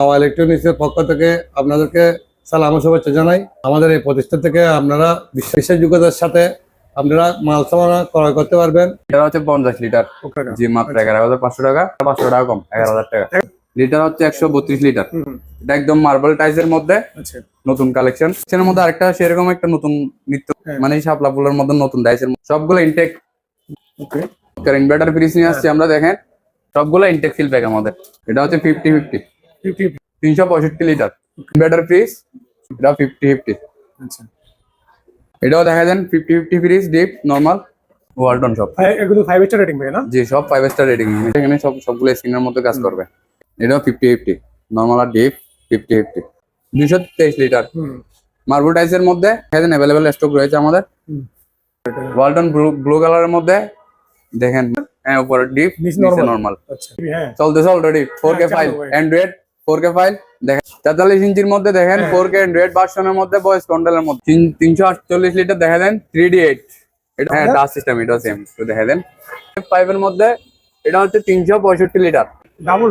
পাওয়া ইলেকট্রনিক্সের পক্ষ থেকে আপনাদেরকে সালাম ও শুভেচ্ছা জানাই। আমাদের এই প্রতিষ্ঠান থেকে আপনারা বিশ্ব- বিশ্বাসযোগ্যতার সাথে আপনারা মাল সামানা ক্রয় করতে পারবেন। এটা হচ্ছে পঞ্চাশ লিটার। জি মাত্র এগারো হাজার পাঁচশো টাকা পাঁচশো টাকা কম এগারো হাজার টাকা। লিটার হচ্ছে একশো বত্রিশ লিটার। এটা একদম মার্বেল টাইজের মধ্যে। আচ্ছা। নতুন কালেকশন এর মধ্যে আরেকটা সেরকম একটা নতুন নিত্য হ্যাঁ। মানে শাপলা ফুলের মধ্যে নতুন ডাইসের সবগুলো ইনটেক ওকে। ইনভার্টার ফ্রিজ নিয়ে আসছি আমরা দেখেন। সবগুলো ইনটেক সিল প্যাক আমাদের। এটা হচ্ছে ফিফটি ফিফটি তিনশো পঁয়ষট্টি লিটার ইনভার্টার ফ্রিজ এটা ফিফটি ফিফটি আচ্ছা। এটাও দেখা যান fifty fifty fridge deep normal Walton সব এগুলো ফাইভ স্টার রেটিং ভাই না? জি সব ফাইভ স্টার রেটিং এখানে সব সবগুলো স্ক্রিনের মধ্যে কাজ করবে। এটাও ফিফটি ফিফটি নর্মাল আর ডিপ ফিফটি ফিফটি দুশো তেইশ লিটার মার্বল টাইসের মধ্যে এখানে অ্যাভেলেবেল স্টক রয়েছে আমাদের। ওয়ালটন ব্লু ব্লু কালারের মধ্যে দেখেন হ্যাঁ উপরে ডিপ নিচে নর্মাল আচ্ছা হ্যাঁ। চলতেছে already four K five android four K file দেখেন তেতাল্লিশ ইঞ্চির মধ্যে দেখেন হ্যাঁ। ফোর কে অ্যান্ড্রয়েড ভার্সনের মধ্যে ভয়েস কন্ট্রোলের মধ্যে। তিন- তিনশো আটচল্লিশ লিটার দেখা দেন থ্রি ডি এইট এটা হ্যাঁ হ্যাঁ। টাচ সিস্টেম এটাও সেম একটু দেখা দেন। পাইপের মধ্যে এটা হচ্ছে তিনশো পঁয়ষট্টি লিটার ডাবল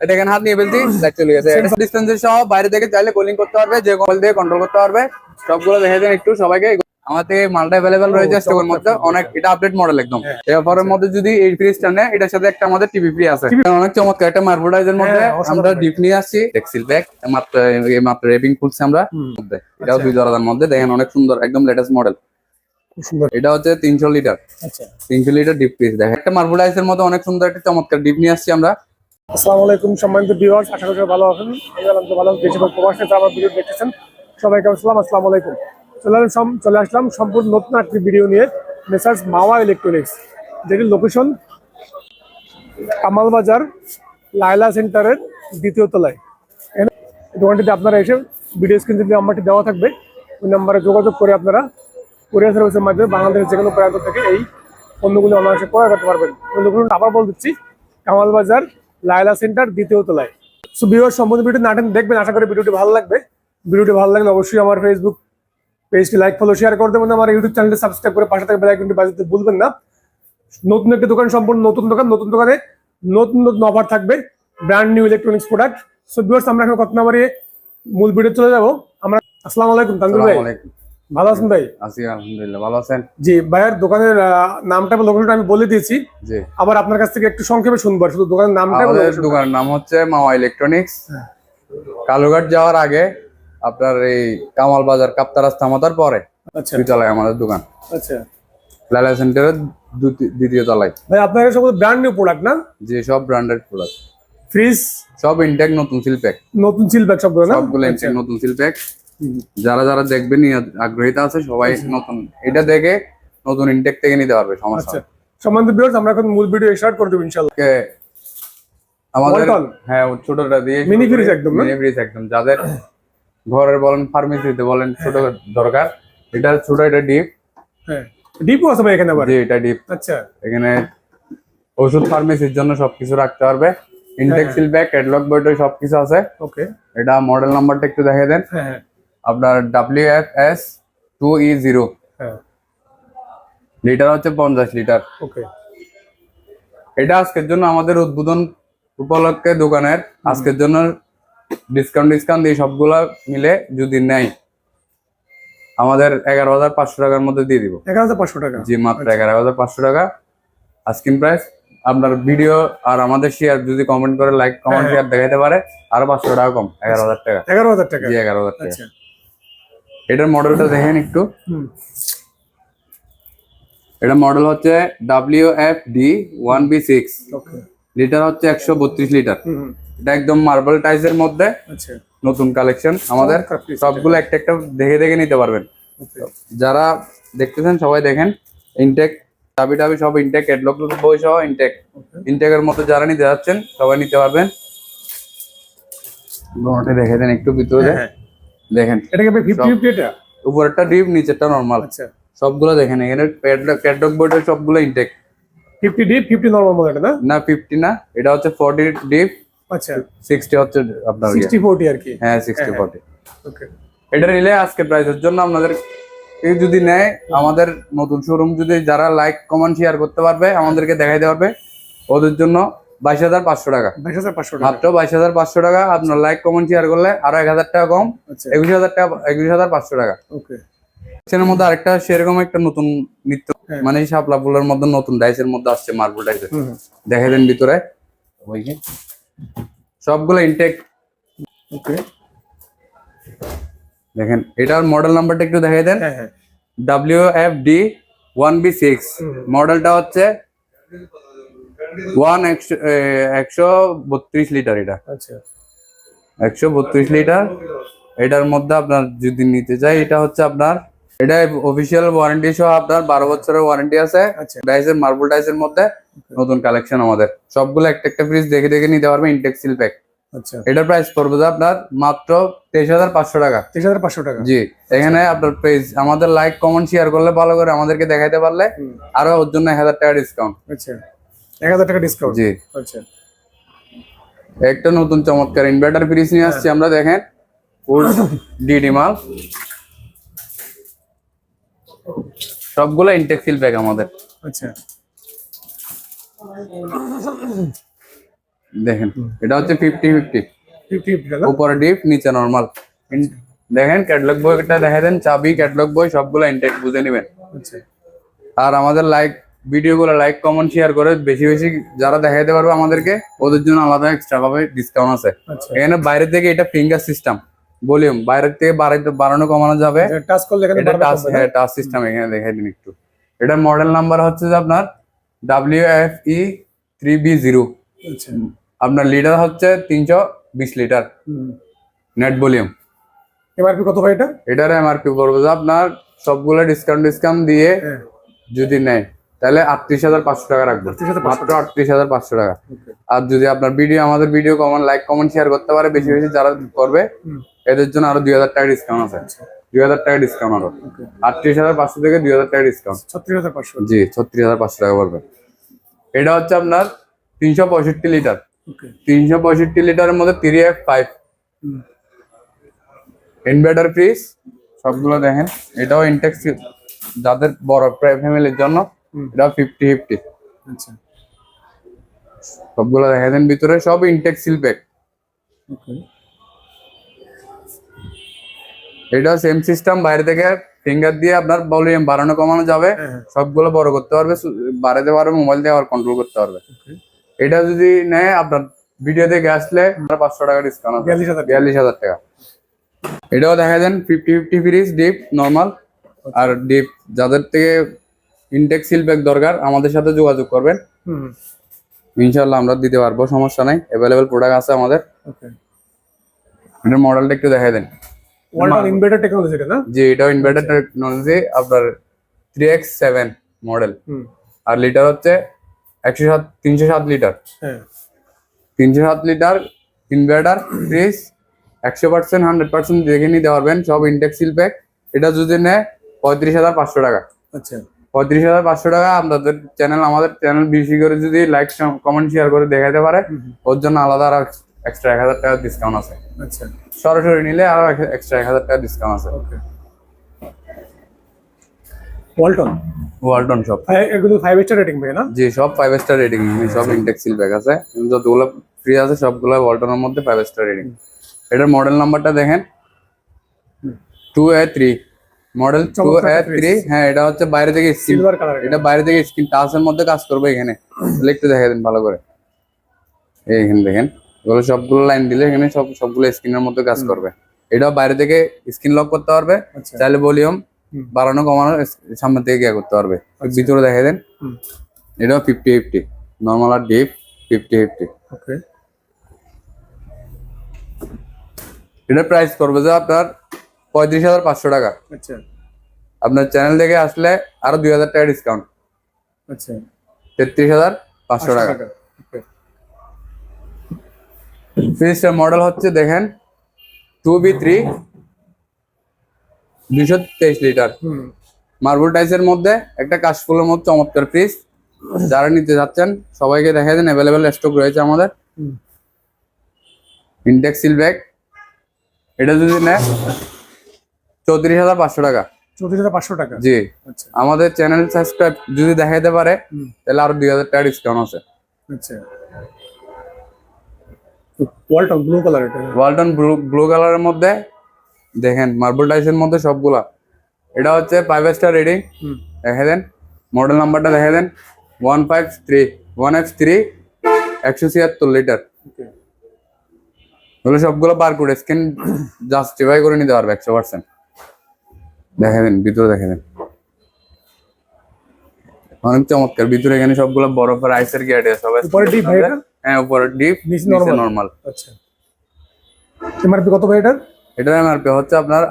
দেখেন হাত নিয়ে ফেলছি লাইট চলে গেছে। ডিস্টেন্সের সহ বাইরে থেকে চাইলে কলিং করতে পারবে যে কল দিয়ে কন্ট্রোল করতে পারবে। সবগুলো দেখে দেন একটু সবাইকে। থেকে মালটা অ্যাভেলেবেল রয়েছে স্টকের মধ্যে। অনেক এটা আপডেট মডেল একদম। হ্যাঁ। এই অফারের মধ্যে যদি এই ফ্রিজটা নেয় এটার সাথে একটা আমাদের টিভি ফ্রি আছে। অনেক চমৎকার একটা মার্বলাইজের মধ্যে হ্যাঁ, আমরা ডিপ নিয়ে আসছি। টেক্সিল ব্যাগ মাত্র মাত্র রেপিং খুলছি আমরা। এটাও দুই দরজার মধ্যে। দেখেন অনেক সুন্দর একদম লেটেস্ট মডেল এটা হচ্ছে তিনশো লিটার আচ্ছা। তিনশো লিটার ডিপ ফ্রিজ দেখেন একটা মার্বলাইজের মধ্যে অনেক সুন্দর একটা চমৎকার ডিপ নিয়ে আসছি আমরা। আসসালামু আলাইকুম সম্মানিত ভিউয়ার্স আশা করি ভালো আছেন। আমি আলহামদুলিল্লাহ ভালো প্রবাসে যারা আমার ভিডিও দেখতেছেন সবাইকে আসসালাম আসসালামু আলাইকুম। চলে আসলাম চলে আসলাম সম্পূর্ণ নতুন একটি ভিডিও নিয়ে মেসার্স মাওয়া ইলেকট্রনিক্স যেটির লোকেশন কামাল বাজার লায়লা সেন্টারের দ্বিতীয় তলায়। দোকানটিতে আপনারা এসে ভিডিও স্ক্রিন যে নাম্বারটি দেওয়া থাকবে, ওই নাম্বারে যোগাযোগ করে আপনারা কোরিয়ার সার্ভিসের মাধ্যমে বাংলাদেশের যে কোনো প্রান্ত থেকে এই পণ্যগুলি অনায়াসে ক্রয় করতে পারবেন। ওই লোকেশনটা আবার বল দিচ্ছি কামাল বাজার লায়লা সেন্টার দ্বিতীয় তলায়। সো ভিউয়ার সম্পূর্ণ ভিডিও নাটেন দেখবেন, আশা করি ভিডিওটি ভালো লাগবে। ভিডিওটি ভালো লাগলে অবশ্যই আমার ফেসবুক পেজটি লাইক ফলো শেয়ার করে দেবেন আমার ইউটিউব চ্যানেলটি সাবস্ক্রাইব করে পাশে থাকা বেল আইকনটি বাজাতে ভুলবেন না। নতুন একটি দোকান সম্পূর্ণ নতুন দোকান নতুন দোকানে নতুন নতুন অফার থাকবে। Brand new electronics product so viewers আমরা এখন কত নাম্বারে মূল ভিডিও চলে যাব। আমরা আসসালামু আলাইকুম তানজুল ভাই। ভালো আছেন ভাই? আছি আলহামদুলিল্লাহ ভালো আছেন? জি ভাইয়ের দোকানের নামটা এবং লোকেশনটা আমি বলে দিয়েছি। জি। আবার আপনার কাছ থেকে একটু সংক্ষেপে শুনব। শুধু দোকানের নামটা আমাদের দোকানের নাম হচ্ছে মাওয়া ইলেকট্রনিক্স হ্যাঁ। কালুঘাট যাওয়ার আগে আপনার এই কামাল বাজার কাপ্তা রাস্তা মাতার পরে। আচ্ছা। আমাদের দোকান। আচ্ছা। লালা সেন্টারের দ্বিতীয় তলায়। ভাই আপনার সব ব্র্যান্ড নিউ প্রোডাক্ট না? যে সব ব্র্যান্ডেড প্রোডাক্ট ফ্রিজ সব ইনটেক নতুন সিল প্যাক নতুন সিল ব্যাগ সবগুলো না? সবগুলো আচ্ছা। ইনটেক নতুন সিল প্যাক যারা যারা দেখবেন আগ্রহীতা আছে সবাই নতুন এটা দেখে নতুন ইনটেক থেকে নিতে পারবে সমস্যা সম্বন্ধে ভিউয়ার্স আমরা এখন মূল ভিডিও স্টার্ট করে দেব ইনশাআল্লাহ। আমাদের হ্যাঁ ছোটটা দিয়ে Mini fridge একদম মিনি ফ্রিজ একদম। যাদের ঘরের বলেন ফার্মেসিতে বলেন ছোট দরকার। এটা ছোট এটা ডিপ হ্যাঁ ডিপো আছে ভাই এখানে আবার? যে এটা ডিপ আচ্ছা। এখানে ওষুধ ফার্মেসির জন্য সবকিছু রাখতে পারবে। ইনটেক সিল ব্যাগ ক্যাটলগ বই টই সবকিছু আছে। ওকে। এটা মডেল নাম্বারটা একটু দেখিয়ে দেন। হ্যাঁ হ্যাঁ। আপনার W F S two E zero হ্যাঁ। লিটার হচ্ছে পঞ্চাশ লিটার। ওকে। এটা আজকের জন্য আমাদের উদ্বোধন উপলক্ষে দোকানের। আজকের জন্য ডিসকাউন্ট ডিসকাউন্ট দিয়ে সবগুলা মিলে যদি নেয় আমাদের এগারো হাজার পাঁচশো টাকার মধ্যে দিয়ে দিব। এগারো হাজার পাঁচশো টাকা? জি মাত্র এগারো হাজার পাঁচশো টাকা। আস্কিং প্রাইস আপনার ভিডিও আর আমাদের শেয়ার যদি কমেন্ট করে লাইক কমেন্ট। শেয়ার দেখাতে পারে আরও পাঁচশো টাকা কম এগারো হাজার টাকা। এগারো হাজার টাকা? জি এগারো হাজার টাকা। আচ্ছা। এটার মডেলটা দেখেন একটু। এটা মডেল হচ্ছে W F D one B six okay litre হচ্ছে একশো বত্রিশ লিটার এটা একদম মার্বেল টাইসের মধ্যে আচ্ছা। নতুন কালেকশন আমাদের সবগুলো একটা একটা দেখে দেখে নিতে পারবেন। যারা দেখতেছেন সবাই দেখেন। ইনটেক চাবি টাবি সব ইনটেক ক্যাটলগ বই সহ ইনটেক ইনটেকের মতো যারা নিতে যাচ্ছেন সবাই নিতে পারবেন। দেখে দেন একটু ভিতরে। হ্যাঁ, হ্যাঁ। দেখেন। এটা উপরেরটা ডিপ নিচেরটা নর্মাল আচ্ছা। সবগুলো দেখেন। এখানে সবগুলো intact fifty deep fifty normal model এটা না? না ফিফটি না এটা হচ্ছে ফর্টি ডিপ আচ্ছা। সিক্সটি হচ্ছে আপনার ইয়ে। সিক্সটি ফোরটি আর কি? হ্যাঁ সিক্সটি হ্যাঁ, ফর্টি ওকে এটা নিলে আজকে প্রাইসের জন্য আপনাদের কেউ যদি নেয় আমাদের নতুন শোরুম যদি যারা লাইক কমেন্ট শেয়ার করতে পারবে আমাদেরকে দেখাইতে পারবে ওদের জন্য বাইশ হাজার পাঁচশো টাকা। বাইশ হাজার পাঁচশো টাকা। মাত্র বাইশ হাজার পাঁচশো টাকা আপনার লাইক কমেন্ট শেয়ার করলে আরও এক হাজার টাকা কম আচ্ছা। একুশ হাজার টাকা একুশ হাজার পাঁচশো টাকা। ওকে মধ্যে আরেকটা সেরকম একটা নতুন নৃত্য। মানে শাপলা ফুলের মধ্যে নতুন ডাইসের মধ্যে আসছে মার্বেল ডাইসের দেখে দেন ভিতরে। সবগুলো ইনটেক ওকে। দেখেন এটার মডেল নাম্বারটা একটু দেখাই দেন। হ্যাঁ হ্যাঁ। W F D one B six মডেলটা হচ্ছে ওয়ান একশো একশো বত্রিশ লিটার এটা। আচ্ছা। একশো বত্রিশ লিটার এটার মধ্যে আপনার যদি নিতে চাই এটা হচ্ছে আপনার এটা অফিসিয়াল ওয়ারেন্টি সহ আপনার বারো বছরের ওয়ারেন্টি আছে। ডাইসের মার্বেল ডাইসের মধ্যে নতুন কালেকশন আমাদের। সবগুলো একটা একটা ফ্রিজ দেখে দেখে নিতে পারবে ইনটেক সিল প্যাক এটার প্রাইস পড়বে আপনার মাত্র তেইশ হাজার পাঁচশো টাকা। তেইশ হাজার পাঁচশো টাকা। জি এখানে আপনার পেজ আমাদের লাইক কমেন্ট শেয়ার করলে ভালো করে আমাদেরকে দেখাইতে পারলে আরও ওর জন্য এক হাজার টাকা ডিসকাউন্ট আচ্ছা। এক হাজার টাকা ডিসকাউন্ট জি। আচ্ছা। একটা নতুন চমৎকার ইনভার্টার ফ্রিজ নিয়ে আসছি আমরা দেখেন। ডিডি মাল সবগুলো ইনটেক সিল প্যাক আমাদের। আচ্ছা। দেখেন এটা হচ্ছে ফিফটি ফিফটি ফিফটি উপরে ডিপ নিচে নর্মাল দেখেন ক্যাটলগ বইটা দেখা দেন চাবি ক্যাটলগ বই সবগুলো ইনটেক বুঝে নেবেন। আচ্ছা। আর আমাদের লাইক ভিডিওগুলো লাইক কমেন্ট শেয়ার করে বেশি বেশি যারা দেখাইতে পারবে আমাদেরকে ওদের জন্য আলাদা এক্সট্রা ভাবে ডিসকাউন্ট আছে। আচ্ছা। এখানে বাইরে থেকে এটা ফিঙ্গার সিস্টেম ভলিউম বাইরের থেকে বাড়াইতে বাড়ানো কমানো যাবে। টাচ করলে এখানে এটা টাচ হ্যাঁ টাচ সিস্টেম এখানে দেখাই দিন একটু। এটার মডেল নাম্বার হচ্ছে যে আপনার W F E three B zero আচ্ছা। আপনার লিটার হচ্ছে তিনশো বিশ লিটার নেট ভলিউম এমআরপি কত ভাই এটা? এটার এমআরপি পড়বে যে আপনার সবগুলো ডিসকাউন্ট ডিসকাউন্ট দিয়ে হ্যাঁ। যদি নেয় তাহলে আটত্রিশ হাজার পাঁচশো টাকা রাখব 38,500 মাত্র আটত্রিশ হাজার পাঁচশো টাকা। আর যদি আপনার ভিডিও আমাদের video comment like comment share করতে পারে বেশি বেশি যারা করবে এদের জন্য আরও দুই হাজার টাকা ডিসকাউন্ট আছে। দুই হাজার টাকা ডিসকাউন্ট আরও। আটত্রিশ হাজার পাঁচশো থেকে দুই হাজার টাকা ডিসকাউন্ট ছত্রিশ হাজার পাঁচশো। জি ছত্রিশ হাজার পাঁচশো টাকা পড়বে এটা হচ্ছে আপনার তিনশো পঁয়ষট্টি লিটার। তিনশো পঁয়ষট্টি লিটারের মধ্যে three F five inverter fridge সবগুলো দেখেন। এটাও ইনটেক্স যাদের বড় প্রায় ফ্যামিলির জন্য। এটা ফিফটি ফিফটি আচ্ছা। সবগুলো দেখা দেন ভিতরে সব ইনটেক্স সিল প্যাক এটা সেম সিস্টেম বাইরে থেকে ফিঙ্গার দিয়ে আপনার ভলিউম বাড়ানো কমানো যাবে। হ্যাঁ হ্যাঁ। সবগুলো বড় করতে পারবে বাড়াতে পারবে মোবাইল দিয়ে আবার কন্ট্রোল করতে পারবে। এটা যদি নেয় আপনার ভিডিও দেখে আসলে পাঁচশো টাকা ডিসকাউন্ট বিয়াল্লিশ হাজার টাকা। এটাও দেখা দেন fifty fifty fridge deep normal আর ডিপ যাদের থেকে ইনটেক সিল প্যাক দরকার আমাদের সাথে যোগাযোগ করবেন। হুম। ইনশাল্লাহ আমরা দিতে পারব সমস্যা নাই। অ্যাভেলেবেল প্রোডাক্ট আছে আমাদের। ওকে এটার মডেলটা একটু দেখাই দেন। ইনভার্টার টেকনোলজি এটা না? যে এটাও ইনভার্টার টেকনোলজি আপনার থ্রি এক্স সেভেন মডেল হুম। আর লিটার হচ্ছে একশো সাত তিনশো সাত লিটার হ্যাঁ। তিনশো সাত লিটার ইনভার্টার ফ্রিজ একশো পার্সেন্ট হান্ড্রেড পার্সেন্ট দেখে নিতে পারবেন। সব ইনটেক সিল প্যাক এটা যদি নেয় পঁয়ত্রিশ হাজার পাঁচশো টাকা। আচ্ছা। পঁয়ত্রিশ হাজার পাঁচশো টাকা আপনাদের চ্যানেল আমাদের চ্যানেল বেশি করে যদি লাইক কমেন্ট শেয়ার করে দেখাতে পারে ওর জন্য আলাদা আর এক্সট্রা এক হাজার টাকা ডিসকাউন্ট আছে। আচ্ছা। সরাসরি নিলে আরও এক্সট্রা এক হাজার টাকা ডিসকাউন্ট আছে। ওয়ালটন ওয়ালটন সব এগুলো ফাইভ স্টার রেটিং ভাই না? জি সব ফাইভ স্টার রেটিং সব ইনটেক সিল ব্যাগ আছে। যতগুলো ফ্রি আছে সবগুলো ওয়ালটনের মধ্যে ফাইভ স্টার রেটিং এটার মডেল নাম্বারটা দেখেন। Two A three model two three হ্যাঁ এটা হচ্ছে বাইরে থেকে স্ক্রিন এটা। বাইরে থেকে স্ক্রিন টাচের মধ্যে কাজ করবে এখানে। একটু দেখা দেন ভালো করে। এই এখানে দেখেন এগুলো সবগুলো লাইন দিলে এখানে সব সবগুলো স্ক্রিনের মধ্যে কাজ করবে। এটাও বাইরে থেকে স্ক্রিন লক করতে পারবে। আচ্ছা। চাইলে ভলিউম বাড়ানো কমানো সামনে থেকে গিয়ে করতে পারবে। ভিতরে দেখা দেন। এটাও ফিফটি ফিফটি নর্মাল আর ডিপ ফিফটি ফিফটি এটার প্রাইস করবে যে আপনার পঁয়ত্রিশ হাজার পাঁচশো টাকা। আচ্ছা। আপনার চ্যানেল থেকে আসলে আরও দুই হাজার টাকা ডিসকাউন্ট আচ্ছা। তেত্রিশ হাজার পাঁচশো টাকা। ফ্রিজটার মডেল হচ্ছে দেখেন টু বি থ্রি দুশো তেইশ লিটার। মার্বল টাইসের মধ্যে একটা কাশফুলের মধ্যে চমৎকার ফ্রিজ যারা নিতে যাচ্ছেন সবাইকে দেখা দেন অ্যাভেলেবেল স্টক রয়েছে আমাদের। হুম। ইনটেক্স সিল ব্যাগ এটা যদি নেয় চৌত্রিশ হাজার পাঁচশো টাকা। চৌত্রিশ হাজার পাঁচশো টাকা? জি। আচ্ছা। আমাদের চ্যানেল সাবস্ক্রাইব যদি দেখাইতে পারে তাহলে আরও দুই হাজার টাকা ডিসকাউন্ট আছে। আচ্ছা। ওয়ালটন ব্লু কালার এটা? ওয়ালটন ব্লু ব্লু কালারের মধ্যে দেখেন মার্বেল টাইসের মধ্যে সবগুলা। এটা হচ্ছে ফাইভ স্টার হুম। দেখে দেন মডেল নাম্বারটা দেখে দেন। One five three one F three একশো ছিয়াত্তর লিটার সবগুলো বার করে স্ক্যান জাস্টিফাই করে নিতে পারবে একশো পার্সেন্ট দেখে দেন ভিতরে দেখে দেন অনেক চমৎকার ভিতরে এখানে সবগুলো বরফের আইসের গেট আছে সবাই উপরে ডিপ ভাই এটা হ্যাঁ উপরে ডিপ নিচে normal? আচ্ছা। এমআরপি কত ভাই এটার? এটার এমআরপি হচ্ছে আপনার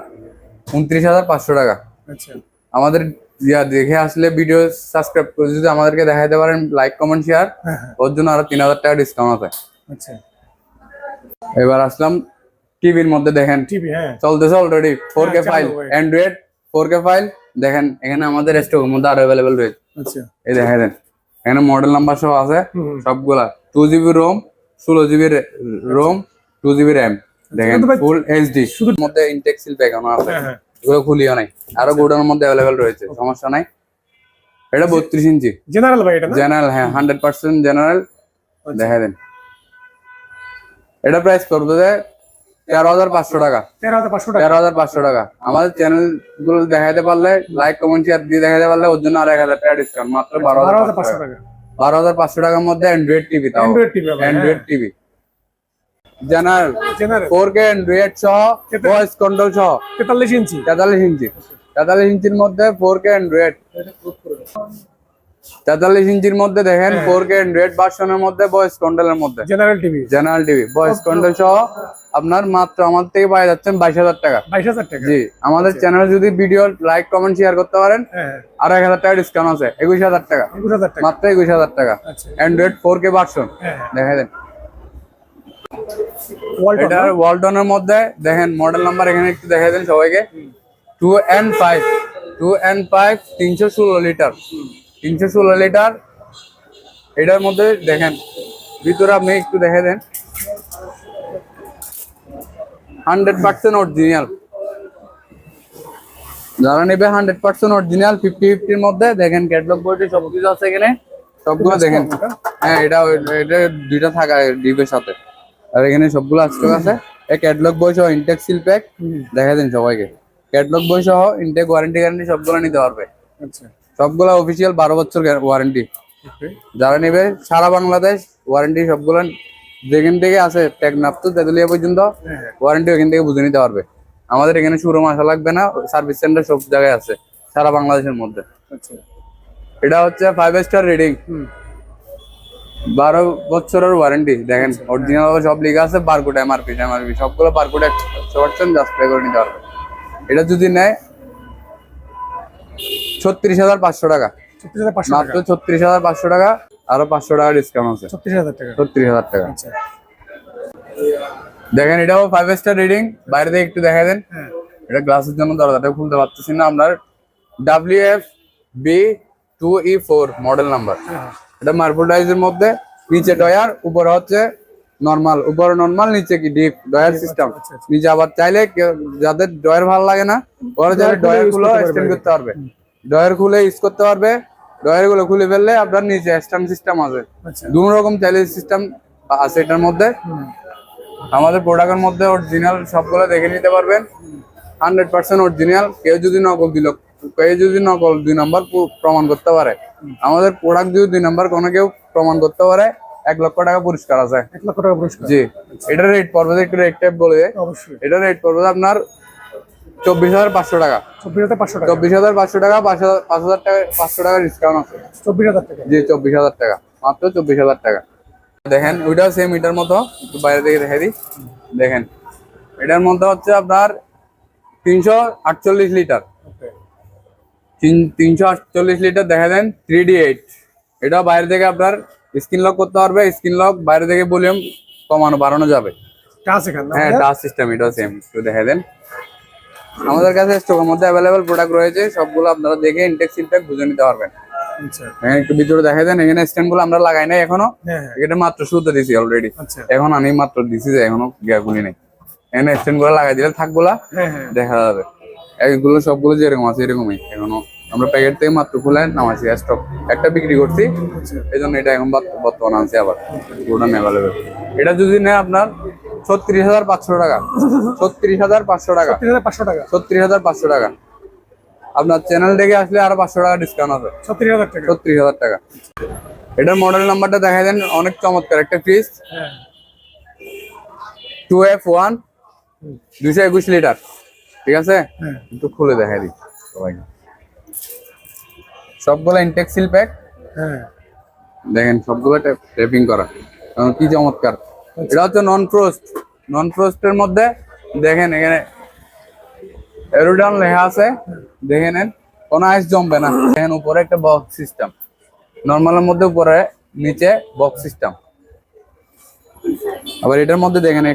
উনত্রিশ হাজার পাঁচশো টাকা। আচ্ছা। আমাদের ইয়া দেখে আসলে ভিডিও সাবস্ক্রাইব করে যদি আমাদেরকে দেখাইতে পারেন লাইক কমেন্ট শেয়ার ওর জন্য আরও তিন হাজার টাকা ডিসকাউন্ট আছে। আচ্ছা। এবার আসলাম টিভির মধ্যে দেখেন। টিভি হ্যাঁ। চলতেছে অলরেডি ফোর কে চালু file. Android four K file দেখেন এখানে আমাদের স্টকের মধ্যে আরও অ্যাভেলেবেল রয়েছে। আচ্ছা। এই দেখে দেন এখানে মডেল নাম্বার সহ আছে। সবগুলা। টু জিবি রোম ষোলো GB ROM two GB RAM দেখেন ফুল এইচডি শুধুর মধ্যে ইনটেক সিল প্যাকানো আছে। হ্যাঁ হ্যাঁ। এগুলো খুলিও নাই। আরও গোডাউনের মধ্যে অ্যাভেলেবেল রয়েছে সমস্যা নাই। এটা বত্রিশ ইঞ্চি। জেনারেল ভাই এটা না? জেনারেল হ্যাঁ হান্ড্রেড পার্সেন্ট জেনারেল আচ্ছা। দেখা দেন। এটা প্রাইস যে তেরো হাজার পাঁচশো টাকা। তেরো হাজার পাঁচশো টাকা। তেরো হাজার পাঁচশো টাকা। আমাদের চ্যানেলগুলো দেখাতে পারলে লাইক কমেন্ট শেয়ার দিয়ে দেখাতে পারলে ওর জন্য আর এক হাজার টাকা ডিসকাউন্ট মাত্র বারো হাজার পাঁচশো টাকা। টাকা। বারো হাজার পাঁচশো টাকার মধ্যে অ্যান্ড্রয়েড টিভি তাও android TV general four K android সহ কেতে- ভয়েস কন্ট্রোল সহ। তেতাল্লিশ ইঞ্চি। তেতাল্লিশ ইঞ্চি। তেতাল্লিশ ইঞ্চির মধ্যে ফোর কে অ্যান্ড্রয়েড তেতাল্লিশ ইঞ্চির মধ্যে দেখেন। ফোর কে অ্যান্ড্রয়েড ভার্সনের মধ্যে ভয়েস কন্ট্রোলের মধ্যে। General TV general TV voice control সহ। আপনার মাত্র আমার থেকে পাওয়া যাচ্ছেন বাইশ হাজার টাকা। বাইশ হাজার টাকা? জি আমাদের চ্যানেল যদি ভিডিও লাইক কমেন্ট শেয়ার করতে পারেন হ্যাঁ আর এক হাজার টাকা ডিসকাউন্ট আছে একুশ হাজার টাকা। একুশ হাজার টাকা। মাত্র একুশ হাজার টাকা। অ্যান্ড্রয়েড ফোর কে ভার্সন হ্যাঁ দেখা দেন। ওয়ালটনের মধ্যে দেখেন মডেল নাম্বার এখানে একটু দেখা দেন সবাইকে। Two N five two N five তিনশো ষোলো লিটার তিনশো ষোলো লিটার এটার মধ্যে দেখেন ভিতরে আপনি একটু দেখে দেন। Hundred percent original. যারা নেবে হান্ড্রেড পার্সেন্ট অরিজিনাল ফিফটি ফিফটির মধ্যে দেখেন ক্যাটলগ বইটি সব কিছু আছে এখানে। সবগুলো দেখেন। হ্যাঁ এটা এটা দুইটা থাকা ডিপের সাথে। আর এখানে সবগুলো স্টক আছে। এই ক্যাটলগ বই সহ ইনটেক সিল প্যাক দেখা দিন সবাইকে। ক্যাটলগ বই সহ ইনটেক ওয়ারেন্টি গ্যারান্টি সবগুলো নিতে পারবে। আচ্ছা। সবগুলো অফিসিয়াল বারো বছর ওয়ারেন্টি যারা নেবে সারা বাংলাদেশ ওয়ারেন্টি সবগুলো যেখান থেকে আছে টেকনাপ তো তেতুলিয়া পর্যন্ত হ্যাঁ। ওয়ারেন্টি ওখান থেকে বুঝে নিতে পারবে। আমাদের এখানে শোরুম আসা লাগবে না সার্ভিস সেন্টার সব জায়গায় আছে সারা বাংলাদেশের মধ্যে। আচ্ছা। এটা হচ্ছে ফাইভ স্টার রেটিং বারো বছরের ওয়ারেন্টি দেখেন অরিজিনাল সব লেখা আছে বারকোড এমআরপি এমআরপি সবগুলো বারকোড একশো পার্সেন্ট জাস্ট পে করে নিতে পারবে। এটা যদি নেয় ছত্রিশ হাজার পাঁচশো মাত্র টাকা। ছত্রিশ হাজার পাঁচশো টাকা। আরও পাঁচশো টাকা ডিসকাউন্ট আছে। ছত্রিশ হাজার টাকা। ছত্রিশ হাজার টাকা। আচ্ছা। দেখেন এটাও ফাইভ স্টার রেটিং বাইরে থেকে একটু দেখা দেন। হ্যাঁ। এটা গ্লাসের জন্য দরজাটা খুলতে পারতেছি না আপনার W F B two E four model number এটা মার্বলডাইজের মধ্যে। নিচে ডয়ার উপরে হচ্ছে নরমাল উপরে নরমাল নিচে কি ডিপ ডয়ার সিস্টেম। নিচে আবার চাইলে যাদের ডয়ার ভালো লাগে না ওরা চাইলে ডয়ার খুলে গুলো। এক্সটেন্ড করতে পারবে। ডয়ার খুলে ইউজ করতে পারবে। ডয়ারগুলো খুলে ফেললে আপনার নিচে স্ট্যান্ড সিস্টেম আছে। আচ্ছা। দু রকম চাইলে সিস্টেম আছে এটার মধ্যে। আমাদের প্রোডাক্টের মধ্যে অরিজিনাল সবগুলো দেখে নিতে পারবেন। হান্ড্রেড পার্সেন্ট অরিজিনাল কেউ যদি নকল দিল কেউ যদি নকল দুই নম্বর প্রমাণ করতে পারে। আমাদের প্রোডাক্ট যদি দুই নম্বর কোনো কেউ প্রমাণ করতে পারে এক লক্ষ টাকা পুরস্কার আছে। এক লক্ষ টাকা পুরস্কার। জি। এটার রেট পর্বে একটু রেট টাইপ বলে অবশ্যই। এটার রেট পর্বে আপনার চব্বিশ হাজার পাঁচশো টাকা। চব্বিশ হাজার পাঁচশো টাকা। চব্বিশ হাজার পাঁচশো টাকা পাঁচ হাজার পাঁচ হাজার টাকা পাঁচশো টাকা ডিসকাউন্ট আছে। চব্বিশ হাজার টাকা। জি চব্বিশ হাজার টাকা মাত্র চব্বিশ হাজার টাকা। দেখেন ওইটাও সেম এটার মতো একটু বাইরে থেকে দেখে দিই। দেখেন এটার মধ্যে হচ্ছে আপনার তিনশো আটচল্লিশ লিটার। তিন- তিনশো আটচল্লিশ লিটার দেখা দেন থ্রি ডি এইট এটা বাইরে থেকে আপনার স্ক্রিন লক করতে পারবে স্ক্রিন লক বাইরে থেকে ভলিউম কমানো বাড়ানো যাবে। হ্যাঁ টাচ সিস্টেম এটাও সেম একটু দেখা দেন। আমাদের কাছে স্টকের মধ্যে অ্যাভেলেবেল প্রোডাক্ট রয়েছে সবগুলো আপনারা দেখে ইনটেক সিলপ্যাক বুঝে নিতে পারবেন। আচ্ছা। হ্যাঁ একটু ভিতরে দেখা দেন এখানে স্ট্যান্ডগুলো আমরা লাগাই নাই এখনও। হ্যাঁ হ্যাঁ। এটা মাত্র শুরুতে দিছি অলরেডি আচ্ছা। এখন আমি মাত্র দিছি যে এখনও গিয়াগুলি নেই। এখানে স্ট্যান্ডগুলো লাগাই দিলে থাকগুলা দেখা যাবে। এগুলো সবগুলো যেরকম আছে এরকমই। এখনও আমরা প্যাকেট থেকে মাত্র খুলে নামাইছি স্টক একটা বিক্রি করছি। এই জন্য এটা এখন বর্ত- বর্তমানে আনছি আবার। পুরোটা অ্যাভেলেবেল এটা যদি নেয় আপনার ছত্রিশ হাজার পাঁচশো টাকা। ছত্রিশ হাজার পাঁচশো টাকা। পাঁচশো টাকা। ছত্রিশ হাজার পাঁচশো টাকা। আপনার চ্যানেল থেকে আসলে আরও পাঁচশো টাকা ডিসকাউন্ট আছে ছত্রিশ হাজার টাকা। ছত্রিশ হাজার টাকা। এটার মডেল নাম্বারটা দেখা দেন অনেক চমৎকার। একটা ফ্রিজ হ্যাঁ। টু এফ ওয়ান দুইশো একুশ লিটার। ঠিক আছে? হ্যাঁ। একটু খুলে দেখা দিই সবাইকে। সবগুলো ইনটেক সিল প্যাক দেখেন সবগুলো ট্যাপিং করা। কি চমৎকার। এটা হচ্ছে নন ফ্রোস্ট নন ফ্রোস্টের মধ্যে দেখেন এখানে এরোডান লেখা আছে দেখে নেন। কোনো আইস জমবে না। দেখেন উপরে একটা বক্স সিস্টেম নর্মালের মধ্যে উপরে নিচে বক্স সিস্টেম আবার এটার মধ্যে দেখেন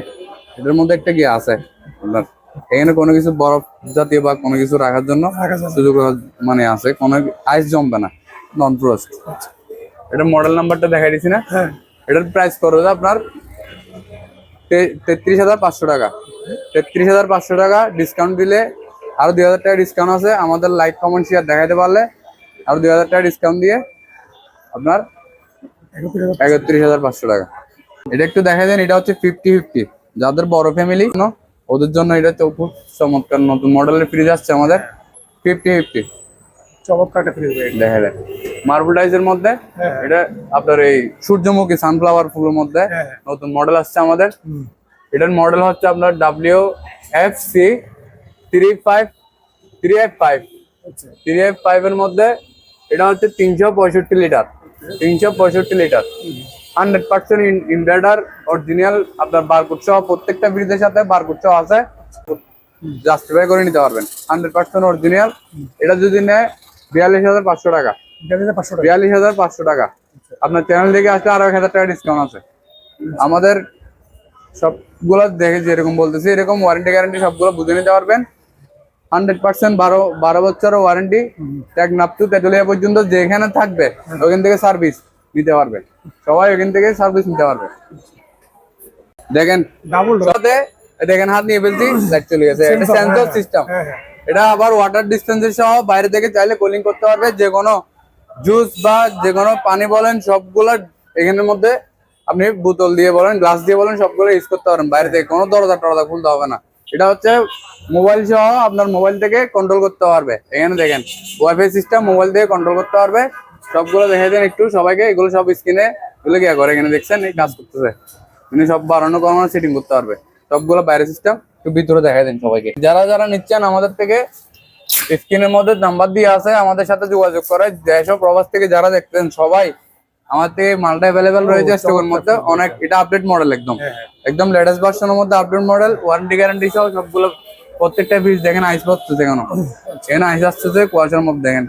এটার মধ্যে একটা কি আছে? আপনার এখানে কোনো কিছু বরফ জাতীয় বা কোনো কিছু রাখার জন্য সুযোগ মানে আছে। কোনো আইস জমবে না। নন ফ্রোস্ট এটা মডেল নাম্বারটা দেখাই দিছি না। হ্যাঁ। এটার প্রাইস করবে আপনার তেত্রিশ হাজার পাঁচশো টাকা। তেত্রিশ হাজার পাঁচশো টাকা ডিসকাউন্ট দিলে আরও দুই হাজার টাকা ডিসকাউন্ট আছে। আমাদের লাইক কমেন্ট শেয়ার দেখাইতে পারলে আরও দুই হাজার টাকা ডিসকাউন্ট দিয়ে আপনার একত্রিশ হাজার পাঁচশো টাকা। এটা একটু দেখা দেন, এটা হচ্ছে ফিফটি ফিফটি যাদের বড় ফ্যামিলি ওদের জন্য এটা খুব চমৎকার নতুন মডেলের ফ্রিজ আসছে আমাদের। ফিফটি ফিফটি চমৎকার একটা ফ্রিজ দেখা যায় মার্বুলাইজের মধ্যে হ্যাঁ। এটা আপনার এই সূর্যমুখী সানফ্লাওয়ার ফুলের মধ্যে হ্যাঁ। নতুন মডেল আসছে আমাদের। এটার মডেল হচ্ছে আপনার W F C three five three F five three F five এর মধ্যে এটা হচ্ছে তিনশো পঁয়ষট্টি লিটার তিনশো পঁয়ষট্টি litre hundred percent inverter original আপনার বারকোড সহ প্রত্যেকটা ব্রিজের সাথে বারকোড সহ আছে। জাস্টিফাই করে নিতে পারবেন। হান্ড্রেড পার্সেন্ট অরিজিনাল এটা যদি নেয় বিয়াল্লিশ হাজার পাঁচশো টাকা। বিয়াল্লিশ হাজার পাঁচশো টাকা। আপনার চ্যানেল থেকে আসলে আরও এক হাজার টাকা ডিসকাউন্ট আছে। আমাদের সবগুলো দেখে যেরকম বলতেছি এরকম ওয়ারেন্টি গ্যারান্টি সবগুলো বুঝে নিতে পারবেন। হান্ড্রেড পার্সেন্ট বারো বারো বছর ওয়ারেন্টি ট্যাগ নাপটু তেতুলিয়া পর্যন্ত যেখানে থাকবে ওখান থেকে সার্ভিস নিতে পারবে সবাই ওখান থেকে সার্ভিস নিতে পারবে। দেখেন ডাবল দেখেন হাত নিয়ে ফেলছি চলে গেছে। এটা সেন্সর হ্যাঁ, সিস্টেম হ্যাঁ, হ্যাঁ। এটা আবার ওয়াটার ডিসপেন্সার সহ বাইরে থেকে চাইলে কুলিং করতে পারবে। যে কোনো জুস বা যে কোনো পানি বলেন, সবগুলো এখানের মধ্যে আপনি বোতল দিয়ে বলেন গ্লাস দিয়ে বলেন, সবগুলো ইউজ করতে পারেন। বাইরে থেকে কোনো দরজা টরজা খুলতে হবে না। এটা হচ্ছে মোবাইল সহ আপনার মোবাইল থেকে কন্ট্রোল করতে পারবে। এখানে দেখেন ওয়াইফাই সিস্টেম মোবাইল থেকে কন্ট্রোল করতে পারবে। সবগুলো দেখে দেন একটু, সবাইকে এগুলো সব স্ক্রিনে এগুলো কি করে এখানে দেখছেন? এই কাজ করতেছে। মানে সব বাড়ানো কমানো সেটিং করতে পারবে। সবগুলো বাইরে সিস্টেম একটু ভিতরে দেখা দেন সবাইকে। যারা যারা নিচ্ছেন আমাদের থেকে স্ক্রিনের মধ্যে নাম্বার দিয়ে আছে আমাদের সাথে যোগাযোগ করে। যেসব প্রবাস থেকে যারা দেখতেন সবাই আমার থেকে মালটা অ্যাভেলেবেল রয়েছে স্টকের মধ্যে। অনেক এটা আপডেট মডেল একদম। একদম লেটেস্ট ভার্সনের মধ্যে আপডেট মডেল ওয়ারেন্টি গ্যারান্টি সহ সবগুলো প্রত্যেকটা পিস দেখেন আইস পড়ছে কেন এখানে আইস আসতেছে কুয়াশার মধ্যে দেখেন।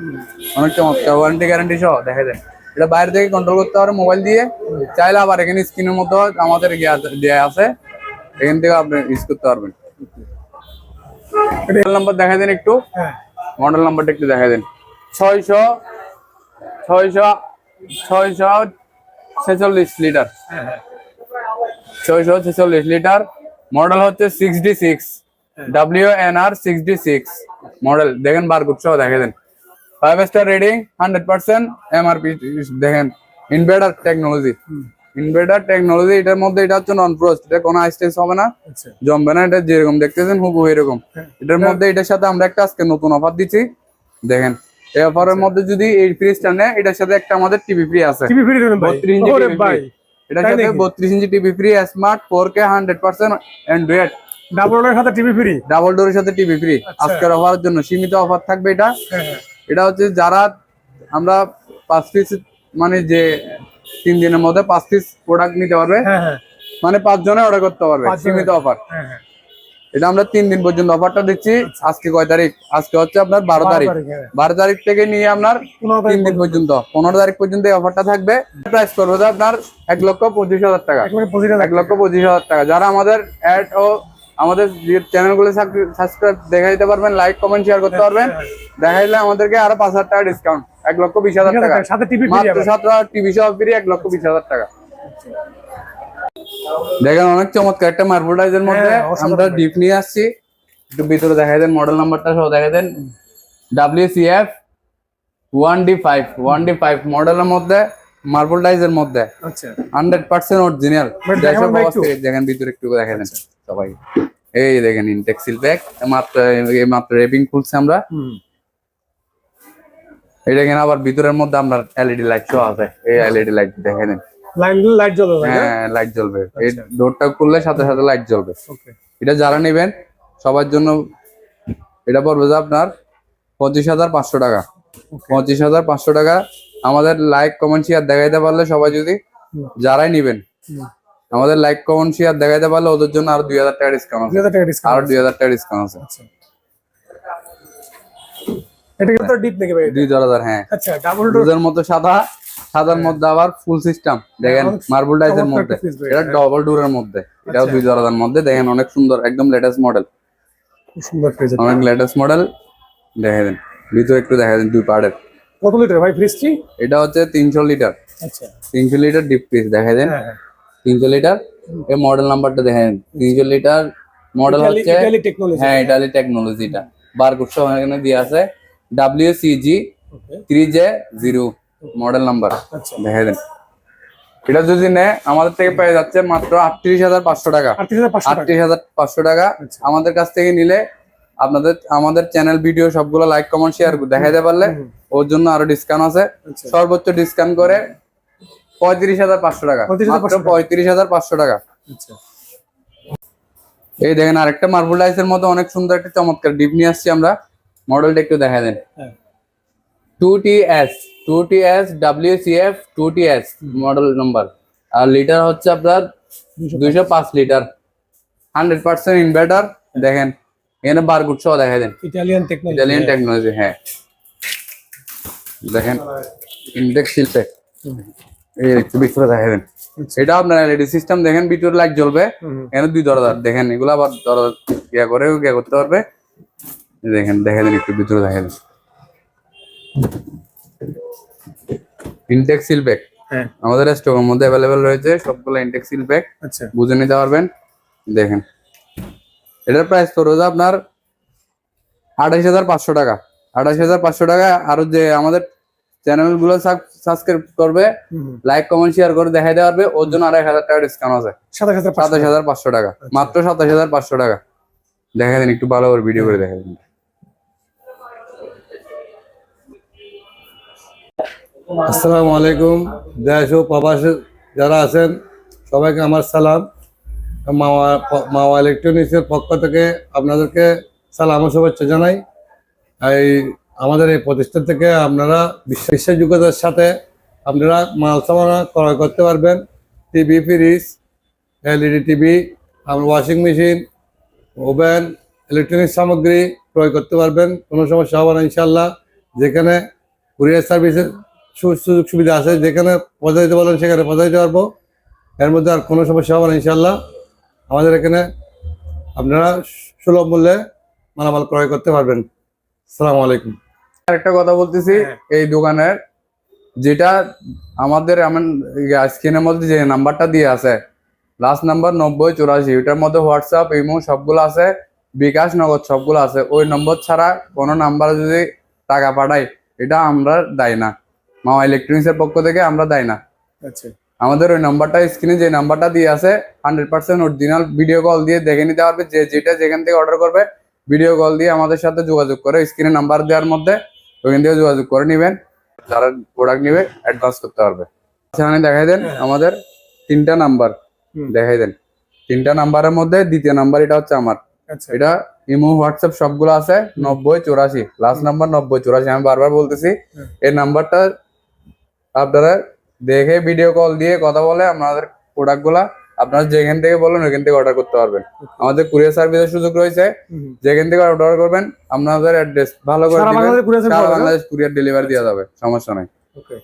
অনেক চমৎকার ওয়ারেন্টি গ্যারান্টি সহ দেখা দেন। এটা বাইরে থেকে কন্ট্রোল করতে পারে মোবাইল দিয়ে। চাইলে আবার এখানে স্ক্রিনের মধ্যে আমাদের দেওয়া আছে এখান থেকে আপনি ইউজ করতে পারবেন। মডেল নাম্বার দেখা দেন একটু। হ্যাঁ। মডেল নাম্বারটা একটু দেখা দেন। ছয়শো ছয়শো ছয়শো ছেচল্লিশ লিটার ছয়শো ছেচল্লিশ লিটার মডেল হচ্ছে six D six W N R six D six model দেখেন বারকুট সহ দেখে দেন। Five star rating hundred percent MRP দেখেন। ইনভার্টার টেকনোলজি ইনভার্টার টেকনোলজি এটার মধ্যে এটা হচ্ছে নন ফ্রোস্ট এটা কোনো আইস্টেস হবে না। আচ্ছা। জমবে না এটা যেরকম দেখতেছেন হুবু এরকম। এটার মধ্যে এটার সাথে আমরা একটা আজকে নতুন অফার দিচ্ছি। দেখেন এই অফারের মধ্যে যদি এই ফ্রিজটা নেয় এটার সাথে একটা আমাদের টিভি ফ্রি আছে। টিভি ফ্রি বত্রিশ ইঞ্চি ওরে ভাই এটার সাথে? বত্রিশ inch TV free smart four K hundred percent android double এর সাথে টিভি ফ্রি ডাবল ডোরের সাথে টিভি ফ্রি আজকের অফারের জন্য সীমিত অফার থাকবে এটা। হ্যাঁ হ্যাঁ। এটা হচ্ছে যারা আমরা পাঁচ পিস মানে যে তিন দিনের মধ্যে পাঁচ পিস প্রোডাক্ট নিতে পারবে। হ্যাঁ হ্যাঁ। মানে পাঁচ জনে অর্ডার করতে পারবে সীমিত অফার হ্যাঁ এটা আমরা তিন দিন পর্যন্ত অফারটা দিচ্ছি। আজকে কয় তারিখ? আজকে হচ্ছে আপনার বারো তারিখ। বারো তারিখ থেকে নিয়ে আপনার তিন দিন পর্যন্ত। পনেরো তারিখ পর্যন্ত এই অফারটা থাকবে। প্রাইস করবে আপনার এক লক্ষ পঁচিশ হাজার টাকা। এক লক্ষ পঁচিশ হাজার টাকা। যারা আমাদের অ্যাড ও আমাদের যে চ্যানেলগুলো সাবস্ক্রাইব দেখা দিতে পারবেন লাইক কমেন্ট শেয়ার করতে পারবেন দেখাইলে আমাদেরকে আরও পাঁচ হাজার টাকা ডিসকাউন্ট এক লক্ষ বিশ হাজার টাকা। সাথে টিভি সাত টিভি সহ ফ্রি এক লক্ষ বিশ হাজার টাকা। দেখেন অনেক চমৎকার একটা মার্বুলাইজের মধ্যে। হ্যাঁ, আমরা ডিপ নিয়ে আসছি। একটু ভিতরে দেখাই দেন মডেল নাম্বারটা সহ দেখাই দেন। W C F one D five one D five মডেলের মধ্যে মার্বল ডাইজের মধ্যে। আচ্ছা। Hundred percent original? দেখেন ভিতরে একটু দেখা দেন সবাই। এই দেখেন ইনটেক্সিল ব্যাগ মাত্র এই মাত্র রেপিং খুলছে আমরা। এটা এখানে আবার ভিতরের মধ্যে আমরা এলইডি লাইট শো আছে। এই এলইডি লাইট দেখে নেন লাইট জ্বলবে হ্যাঁ লাইট জ্বলবে। এই ডোরটা খুললে সাথে সাথে লাইট জ্বলবে। এটা যারা নেবেন সবার জন্য এটা পড়বে যে আপনার পঁচিশ হাজার পাঁচশো টাকা। পঁচিশ হাজার পাঁচশো টাকা। আমাদের লাইক কমেন্ট শেয়ার দেখাইতে পারলে সবাই যদি যারাই নিবেন আমাদের লাইক কমেন্ট শেয়ার দেখাইতে পারলে ওদের জন্য আরও দুই হাজার টাকা ডিসকাউন্ট আছে। হাজার টাকা ডিসকাউন্ট আরও দুই হাজার টাকা ডিসকাউন্ট আছে। আচ্ছা। এটা কিন্তু ডিপ নাকি ভাই দুই চার হ্যাঁ। আচ্ছা ডাবল ডোর দুধের মতো সাদা সাদার মধ্যে আবার ফুল সিস্টেম দেখেন অনেক মার্বল ডাইজের মধ্যে। এটা হ্যাঁ। ডবল ডোরের মধ্যে। এটাও আচ্ছা। দুই হাজার মধ্যে। দেখেন অনেক সুন্দর একদম লেটেস্ট মডেল খুব সুন্দর অনেক লেটেস্ট মডেল দেখে দেন ভিতরে একটু দেখা দেন দুই পার্টের কত লিটার ভাই ফ্রিজটি এটা হচ্ছে তিনশো লিটার আচ্ছা। তিনশো লিটার ডিপ ফ্রিজ দেখা দেন হ্যাঁ হ্যাঁ। তিনশো লিটার এই মডেল নাম্বারটা দেখেন। তিনশো লিটার মডেল হচ্ছে হ্যাঁ ইটালি টেকনোলজিটা বারকোড সহ এখানে দিয়ে আছে। W C G three J zero model number দেখে দেন। এটা যদি নেয় আমাদের থেকে পেয়ে যাচ্ছে মাত্র আটত্রিশ হাজার পাঁচশো টাকা। আটত্রিশ হাজার পাঁচশো টাকা। আচ্ছা। আমাদের কাছ থেকে নিলে আপনাদের আমাদের চ্যানেল ভিডিও সবগুলো লাইক কমেন্ট শেয়ার দেখাইতে পারলে ওর জন্য আরও ডিসকাউন্ট আছে। আচ্ছা। সর্বোচ্চ ডিসকাউন্ট করে পঁয়ত্রিশ হাজার পাঁচশো টাকা। পঁয়ত্রিশ হাজার পাঁচশো টাকা। আচ্ছা। এই দেখেন আরেকটা মার্বল ডাইসের মতো অনেক সুন্দর একটা চমৎকার ডিপ নিয়ে আসছি আমরা। মডেলটা একটু দেখা দেন হ্যাঁ two T S two T S W C F two T S model number আর লিটার হচ্ছে আপনার দুইশো পাঁচ লিটার হান্ড্রেড পার্সেন্ট ইনভার্টার দেখেন এখানে বারগুড সহ দেখা দেন ইটালিয়ান টেকনোলজি ইটালিয়ান টেকনোলজি হ্যাঁ দেখেন ইন্ডেক্স শিল্পে এই একটু ভিতরে দেখা দেন এটা আপনার এলইডি সিস্টেম দেখেন ভিতরে লাইট জ্বলবে হুম এখানে দুই দরজা দেখেন এগুলো আবার দরজা ইয়া করে ইয়া করতে পারবে এই দেখেন দেখা দেন একটু ভিতরে দেখা দেন। ইনটেক সিল ব্যাগ হ্যাঁ। আমাদের স্টকের মধ্যে অ্যাভেলেবেল রয়েছে সবগুলো ইনটেক সিল ব্যাগ আচ্ছা। বুঝে নিতে পারবেন। দেখেন। এটার প্রাইস তো রোজ আপনার আঠাশ হাজার পাঁচশো টাকা। আঠাশ হাজার পাঁচশো টাকা। আরও যে আমাদের চ্যানেলগুলো সাবস্ক্রাইব করবে। লাইক কমেন্ট শেয়ার করে দেখাই দেওয়া পারবে ওর জন্য আড়াই হাজার টাকা ডিসকাউন্ট আছে। সাতাশ হাজার পাঁচশো। সাতাশ হাজার পাঁচশো টাকা। মাত্র সাতাশ হাজার পাঁচশো টাকা। দেখা দিন একটু ভালো করে ভিডিও করে দেখা দিন। আসসালামু আলাইকুম, দেশ ও প্রবাসে যারা আছেন, সবাইকে আমার সালাম। মাওয়া মাওয়া ইলেকট্রনিক্সের পক্ষ থেকে আপনাদেরকে সালাম ও শুভেচ্ছা জানাই। এই আমাদের এই প্রতিষ্ঠান থেকে আপনারা বিশ্বাসযোগ্যতার সাথে আপনারা মাল সামানা ক্রয় করতে পারবেন। টিভি, ফ্রিজ, এলইডি টিভি, আপনার ওয়াশিং মেশিন, ওভেন, ইলেকট্রনিক সামগ্রী ক্রয় করতে পারবেন। কোনো সমস্যা হবে না ইনশাল্লাহ যেখানে কুরিয়ার সার্ভিসের সুযোগ সুবিধা আছে। যেখানে পৌঁছে দিতে বলেন সেখানে পৌঁছে দিতে পারব। এর মধ্যে আর কোনো সমস্যা হবে না ইনশাল্লাহ আমাদের এখানে আপনারা সুলভ মূল্যে মালামাল ক্রয় করতে পারবেন। সালাম আলাইকুম। একটা কথা বলতেছি হ্যাঁ। এই দোকানের যেটা আমাদের আমার স্ক্রিনের মধ্যে যে নাম্বারটা দিয়ে আছে লাস্ট নাম্বার নব্বই চুরাশি ওটার মধ্যে হোয়াটসঅ্যাপ ইমো সবগুলো আছে বিকাশ নগদ সবগুলো আছে। ওই নম্বর ছাড়া কোনো নাম্বারে যদি টাকা পাঠাই এটা আমরা দেয় না। মামা ইলেকট্রনিক্স এর পক্ষ থেকে আমরা দেয় না। আচ্ছা। আমাদের ওই নাম্বারটা স্ক্রিনে যে নাম্বারটা দিয়ে আছে hundred percent original video call দিয়ে দেখে নিতে পারবে যে যেটা যেখান থেকে অর্ডার করবে ভিডিও কল দিয়ে আমাদের সাথে যোগাযোগ করে স্ক্রিনে নাম্বার দেওয়ার মধ্যে ওইখান থেকে যোগাযোগ করে নেবেন যারা প্রোডাক্ট নেবে অ্যাডভান্স করতে পারবে। সেখানে দেখাই দেন আমাদের তিনটা নাম্বার দেখাই দেন। তিনটা নাম্বারের মধ্যে দ্বিতীয় নাম্বার এটা হচ্ছে আমার। আচ্ছা। এটা ইমো হোয়াটসঅ্যাপ সবগুলো আছে নব্বই চৌরাশি। লাস্ট নাম্বার নব্বই চৌরাশি আমি বারবার বলতেছি হুম। এই নাম্বারটা আপনারা দেখে ভিডিও কল দিয়ে কথা বলে আপনাদের প্রোডাক্টগুলা আপনারা যেখান থেকে বলেন ওইখান থেকে অর্ডার করতে পারবেন। আমাদের কুরিয়ার সার্ভিসের সুযোগ রয়েছে। যেখান থেকে অর্ডার করবেন আপনাদের অ্যাড্রেস ভালো করে সারা বাংলাদেশ কুরিয়ার ডেলিভারি দেওয়া যাবে সমস্যা নাই। ওকে